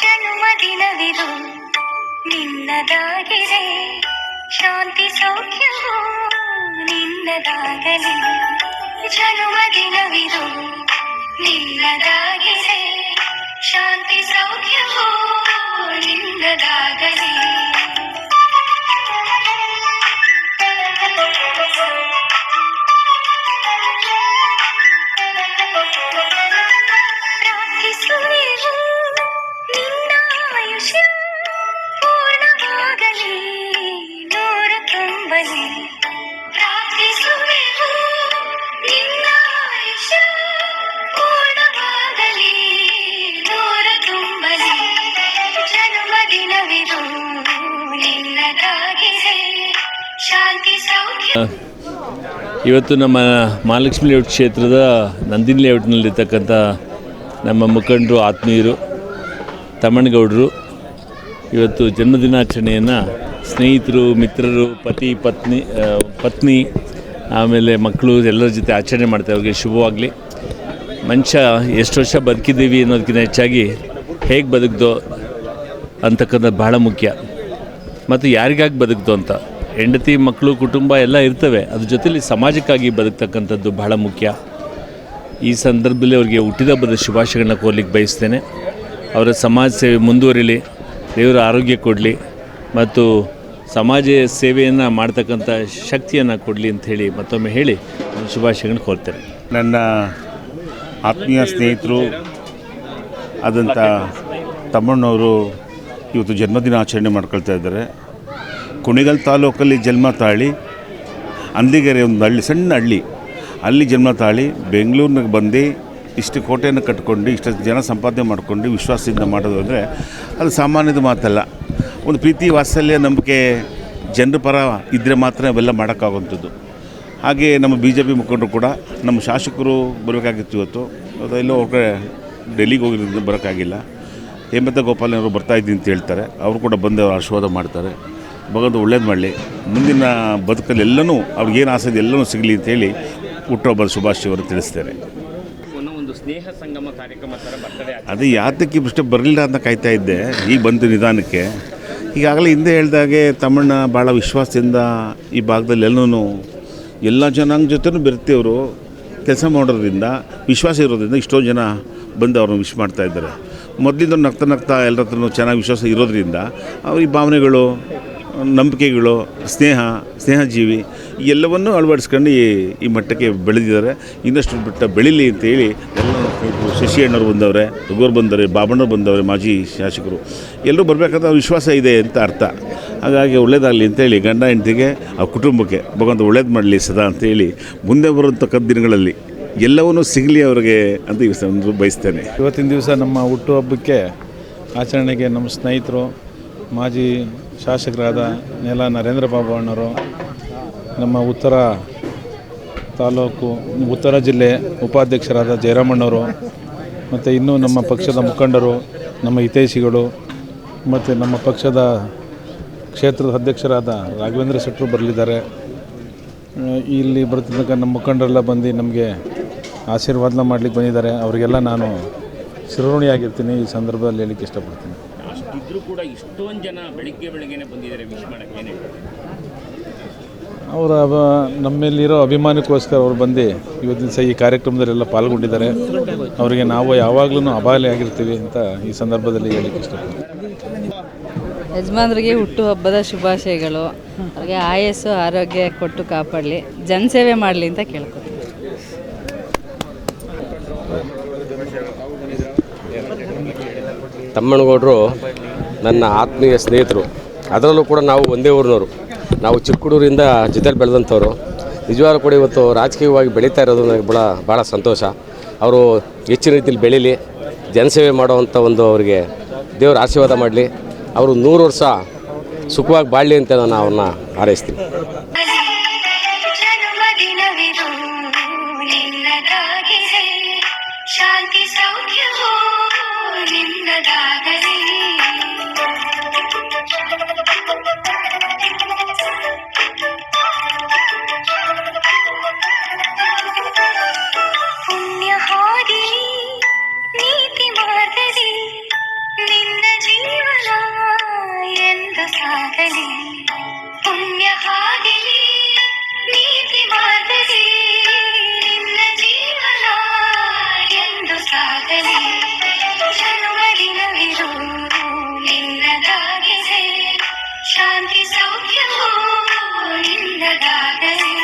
ಜನ್ಮದಿನವಿದು ನಿನ್ನದಾಗಿದೆ ಶಾಂತಿ ಸೌಖ್ಯವೂ ನಿನ್ನದಾಗಲಿ ಜನ್ಮದಿನವಿದು ನಿನ್ನದಾಗಿದೆ ಶಾಂತಿ ಸೌಖ್ಯವೂ சொன்னதாகவே ಇವತ್ತು ನಮ್ಮ ಮಹಾಲಕ್ಷ್ಮಿ ಲೇಔಟ್ ಕ್ಷೇತ್ರದ ನಂದಿನಿ ಲೇಔಟ್ನಲ್ಲಿರ್ತಕ್ಕಂಥ ನಮ್ಮ ಮುಖಂಡರು, ಆತ್ಮೀಯರು, ತಮ್ಮಣ್ಣಗೌಡರು, ಇವತ್ತು ಜನ್ಮದಿನಾಚರಣೆಯನ್ನು ಸ್ನೇಹಿತರು, ಮಿತ್ರರು, ಪತಿ, ಪತ್ನಿ ಪತ್ನಿ, ಆಮೇಲೆ ಮಕ್ಕಳು ಎಲ್ಲರ ಜೊತೆ ಆಚರಣೆ ಮಾಡ್ತಾರೆ ಅವ್ರಿಗೆ ಶುಭವಾಗಲಿ. ಮನುಷ್ಯ ಎಷ್ಟು ವರ್ಷ ಬದುಕಿದ್ದೀವಿ ಅನ್ನೋದಕ್ಕಿಂತ ಹೆಚ್ಚಾಗಿ ಹೇಗೆ ಬದುಕ್ದೋ ಅಂತಕ್ಕಂಥದ್ದು ಬಹಳ ಮುಖ್ಯ. ಮತ್ತು ಯಾರಿಗಾಗಿ ಬದುಕ್ದು ಅಂತ? ಹೆಂಡತಿ, ಮಕ್ಕಳು, ಕುಟುಂಬ ಎಲ್ಲ ಇರ್ತವೆ. ಅದ್ರ ಜೊತೇಲಿ ಸಮಾಜಕ್ಕಾಗಿ ಬದುಕ್ತಕ್ಕಂಥದ್ದು ಬಹಳ ಮುಖ್ಯ. ಈ ಸಂದರ್ಭದಲ್ಲಿ ಅವರಿಗೆ ಹುಟ್ಟಿದಬ್ಬದ ಶುಭಾಶಯಗಳನ್ನ ಕೋರ್ಲಿಕ್ಕೆ ಬಯಸ್ತೇನೆ. ಅವರ ಸಮಾಜ ಸೇವೆ ಮುಂದುವರಿಲಿ, ದೇವರ ಆರೋಗ್ಯ ಕೊಡಲಿ ಮತ್ತು ಸಮಾಜ ಸೇವೆಯನ್ನು ಮಾಡ್ತಕ್ಕಂಥ ಶಕ್ತಿಯನ್ನು ಕೊಡಲಿ ಹೇಳಿ ಮತ್ತೊಮ್ಮೆ ಹೇಳಿ ನಾನು ಶುಭಾಶಯಗಳನ್ನ ಕೋರ್ತೇನೆ. ನನ್ನ ಆತ್ಮೀಯ ಸ್ನೇಹಿತರು ಆದಂಥ ತಮ್ಮಣ್ಣವರು ಇವತ್ತು ಜನ್ಮದಿನ ಆಚರಣೆ ಮಾಡ್ಕೊಳ್ತಾ ಇದ್ದಾರೆ. ಕುಣಿಗಲ್ ತಾಲೂಕಲ್ಲಿ ಜನ್ಮ ತಾಳಿ, ಅಂದಿಗೆರೆ ಒಂದು ಹಳ್ಳಿ, ಸಣ್ಣ ಹಳ್ಳಿ. ಅಲ್ಲಿ ಜನ್ಮ ತಾಳಿ, ಬೆಂಗಳೂರಿನಾಗ ಬಂದು ಇಷ್ಟು ಕೋಟೆಯನ್ನು ಕಟ್ಕೊಂಡು ಇಷ್ಟು ಜನ ಸಂಪಾದನೆ ಮಾಡ್ಕೊಂಡು ವಿಶ್ವಾಸದಿಂದ ಮಾಡೋದು ಅಂದರೆ ಅದು ಸಾಮಾನ್ಯದ ಮಾತಲ್ಲ. ಒಂದು ಪ್ರೀತಿ, ವಾತ್ಸಲ್ಯ, ನಂಬಿಕೆ ಜನರ ಪರ ಇದ್ದರೆ ಮಾತ್ರ ಅವೆಲ್ಲ ಮಾಡೋಕ್ಕಾಗುವಂಥದ್ದು ಹಾಗೆ ನಮ್ಮ ಬಿ ಜೆ ಪಿ ಮುಖಂಡರು ಕೂಡ, ನಮ್ಮ ಶಾಸಕರು ಬರಬೇಕಾಗಿತ್ತು ಇವತ್ತು. ಅದು ಎಲ್ಲೋ ಕಡೆ ಡೆಲ್ಲಿಗೆ ಹೋಗಿರೋದ್ರಿಂದ ಬರೋಕ್ಕಾಗಿಲ್ಲ. ಹೇಮಂತ ಗೋಪಾಲನವರು ಬರ್ತಾ ಇದ್ದೀನಿ ಅಂತ ಹೇಳ್ತಾರೆ. ಅವರು ಕೂಡ ಬಂದು ಆಶೀರ್ವಾದ ಮಾಡ್ತಾರೆ. ಭಗವಂತ ಒಳ್ಳೇದು ಮಾಡಲಿ. ಮುಂದಿನ ಬದುಕಲ್ಲಿ ಎಲ್ಲನೂ ಅವ್ರಿಗೇನು ಆಸೆ ಇದೆ ಎಲ್ಲನೂ ಸಿಗಲಿ ಅಂತೇಳಿ ಹುಟ್ಟೊಬ್ಬರ ಶುಭಾಶಯವರು ಒಂದು ಸ್ನೇಹ ಸಂಗಮ ಕಾರ್ಯಕ್ರಮ ಥರ ಅದು ಯಾತಕ್ಕೆ ಇಷ್ಟೇ ಬರಲಿಲ್ಲ ಅಂತ ಕಾಯ್ತಾ ಇದ್ದೆ. ಈಗ ಬಂತು ನಿಧಾನಕ್ಕೆ. ಈಗಾಗಲೇ ಹಿಂದೆ ಹೇಳಿದಾಗೆ ತಮ್ಮಣ್ಣ ಭಾಳ ವಿಶ್ವಾಸದಿಂದ ಈ ಭಾಗದಲ್ಲಿ ಎಲ್ಲನೂ ಎಲ್ಲ ಜನಾಂಗ ಜೊತೆನೂ ಬೆರ್ತಿಯವರು ಕೆಲಸ ಮಾಡೋದ್ರಿಂದ ವಿಶ್ವಾಸ ಇರೋದ್ರಿಂದ ಇಷ್ಟೋ ಜನ ಬಂದು ಅವ್ರನ್ನ ವಿಶ್ ಮಾಡ್ತಾ ಇದ್ದಾರೆ. ಮೊದಲಿಂದ ನಗ್ತಾ ನಗ್ತಾ ಎಲ್ಲರ ಹತ್ರನೂ ಚೆನ್ನಾಗಿ ವಿಶ್ವಾಸ ಇರೋದ್ರಿಂದ ಅವ್ರ ಈ ಭಾವನೆಗಳು ನಂಬಿಕೆಗಳು, ಸ್ನೇಹ, ಸ್ನೇಹಜೀವಿ, ಎಲ್ಲವನ್ನೂ ಅಳವಡಿಸ್ಕೊಂಡು ಈ ಈ ಮಟ್ಟಕ್ಕೆ ಬೆಳೆದಿದ್ದಾರೆ. ಇನ್ನಷ್ಟು ಬಿಟ್ಟ ಬೆಳೀಲಿ ಅಂತೇಳಿ ಎಲ್ಲ ಶಶಿ ಅಣ್ಣವ್ರು ಬಂದವರೇ, ರಘುವರ್ ಬಂದವ್ರೆ, ಬಾಬಣ್ಣವ್ರು ಬಂದವ್ರೆ, ಮಾಜಿ ಶಾಸಕರು. ಎಲ್ಲರೂ ಬರಬೇಕಾದ ವಿಶ್ವಾಸ ಇದೆ ಅಂತ ಅರ್ಥ. ಹಾಗಾಗಿ ಒಳ್ಳೇದಾಗಲಿ ಅಂತೇಳಿ ಗಂಡ ಹೆಂಡತಿಗೆ, ಆ ಕುಟುಂಬಕ್ಕೆ, ಭಗವಂತ ಒಳ್ಳೇದು ಮಾಡಲಿ ಸದಾ ಅಂತೇಳಿ ಮುಂದೆ ಬರುವಂತಕ್ಕಂಥ ದಿನಗಳಲ್ಲಿ ಎಲ್ಲವನ್ನೂ ಸಿಗಲಿ ಅವರಿಗೆ ಅಂತ ಈ ಸಂದರ್ಭ ಬಯಸ್ತೇನೆ. ಇವತ್ತಿನ ದಿವಸ ನಮ್ಮ ಹುಟ್ಟುಹಬ್ಬಕ್ಕೆ ಆಚರಣೆಗೆ ನಮ್ಮ ಸ್ನೇಹಿತರು, ಮಾಜಿ ಶಾಸಕರಾದ ನೆಲ ನರೇಂದ್ರ ಬಾಬು ಅಣ್ಣವರು ನಮ್ಮ ಉತ್ತರ ತಾಲೂಕು, ಉತ್ತರ ಜಿಲ್ಲೆ ಉಪಾಧ್ಯಕ್ಷರಾದ ಜಯರಾಮಣ್ಣವರು ಮತ್ತು ಇನ್ನೂ ನಮ್ಮ ಪಕ್ಷದ ಮುಖಂಡರು, ನಮ್ಮ ಹಿತೈಷಿಗಳು, ಮತ್ತು ನಮ್ಮ ಪಕ್ಷದ ಕ್ಷೇತ್ರದ ಅಧ್ಯಕ್ಷರಾದ ರಾಘವೇಂದ್ರ ಶೆಟ್ಟರು ಬರಲಿದ್ದಾರೆ. ಇಲ್ಲಿ ಬರ್ತಿದ್ದಕ್ಕ ನಮ್ಮ ಮುಖಂಡರೆಲ್ಲ ಬಂದು ನಮಗೆ ಆಶೀರ್ವಾದನ ಮಾಡ್ಲಿಕ್ಕೆ ಬಂದಿದ್ದಾರೆ. ಅವರಿಗೆಲ್ಲ ನಾನು ಶಿರೋಣಿಯಾಗಿರ್ತೀನಿ ಈ ಸಂದರ್ಭದಲ್ಲಿ ಹೇಳಲಿಕ್ಕೆ ಇಷ್ಟಪಡ್ತೀನಿ. ಅಷ್ಟಿದ್ರೂ ಕೂಡ ಇಷ್ಟೊಂದು ಜನ ಬೆಳಿಗ್ಗೆ ಬೆಳಿಗ್ಗೆನೆ ಬಂದಿದ್ದಾರೆ ವಿಶ್ ಮಾಡೋಕ್ಕೇನೆ. ಏನೇ ಅವರ ಅವ ನಮ್ಮಲ್ಲಿರೋ ಅಭಿಮಾನಕ್ಕೋಸ್ಕರ ಅವ್ರು ಬಂದು ಇವತ್ತಿನ ಸಹ ಈ ಕಾರ್ಯಕ್ರಮದಲ್ಲೆಲ್ಲ ಪಾಲ್ಗೊಂಡಿದ್ದಾರೆ. ಅವರಿಗೆ ನಾವು ಯಾವಾಗಲೂ ಅಬಾಲೆ ಆಗಿರ್ತೀವಿ ಅಂತ ಈ ಸಂದರ್ಭದಲ್ಲಿ ಹೇಳಿಕ್ಕೆ ಇಷ್ಟಪಡ್ತೀನಿ. ಯಜಮಾನ್ರಿಗೆ ಹುಟ್ಟುಹಬ್ಬದ ಶುಭಾಶಯಗಳು. ಅವ್ರಿಗೆ ಆಯಸ್ಸು ಆರೋಗ್ಯ ಕೊಟ್ಟು ಕಾಪಾಡಲಿ. ಜನಸೇವೆ ಮಾಡಲಿ ಅಂತ ಕೇಳ್ಕೊತೀನಿ. ತಮ್ಮಣ್ಣಗೌಡರು ನನ್ನ ಆತ್ಮೀಯ ಸ್ನೇಹಿತರು. ಅದರಲ್ಲೂ ಕೂಡ ನಾವು ಒಂದೇ ಊರಿನವರು. ನಾವು ಚಿಕ್ಕ ಹುಡುಗರಿಂದ ಜೊತೆಲಿ ಬೆಳೆದಂಥವ್ರು. ನಿಜವಾಗ್ಲೂ ಕೂಡ ಇವತ್ತು ರಾಜಕೀಯವಾಗಿ ಬೆಳೀತಾ ಇರೋದು ನನಗೆ ಭಾಳ ಭಾಳ ಸಂತೋಷ. ಅವರು ಹೆಚ್ಚಿನ ರೀತಿಯಲ್ಲಿ ಬೆಳೀಲಿ, ಜನಸೇವೆ ಮಾಡುವಂಥ ಒಂದು ಅವರಿಗೆ ದೇವರ ಆಶೀರ್ವಾದ ಮಾಡಲಿ. ಅವರು ನೂರು ವರ್ಷ ಸುಖವಾಗಿ ಬಾಳಲಿ ಅಂತ ನಾನು ಅವ್ರನ್ನ ಹಾರೈಸ್ತೀನಿ. సౌఖ్యము ఉన్నదాతయు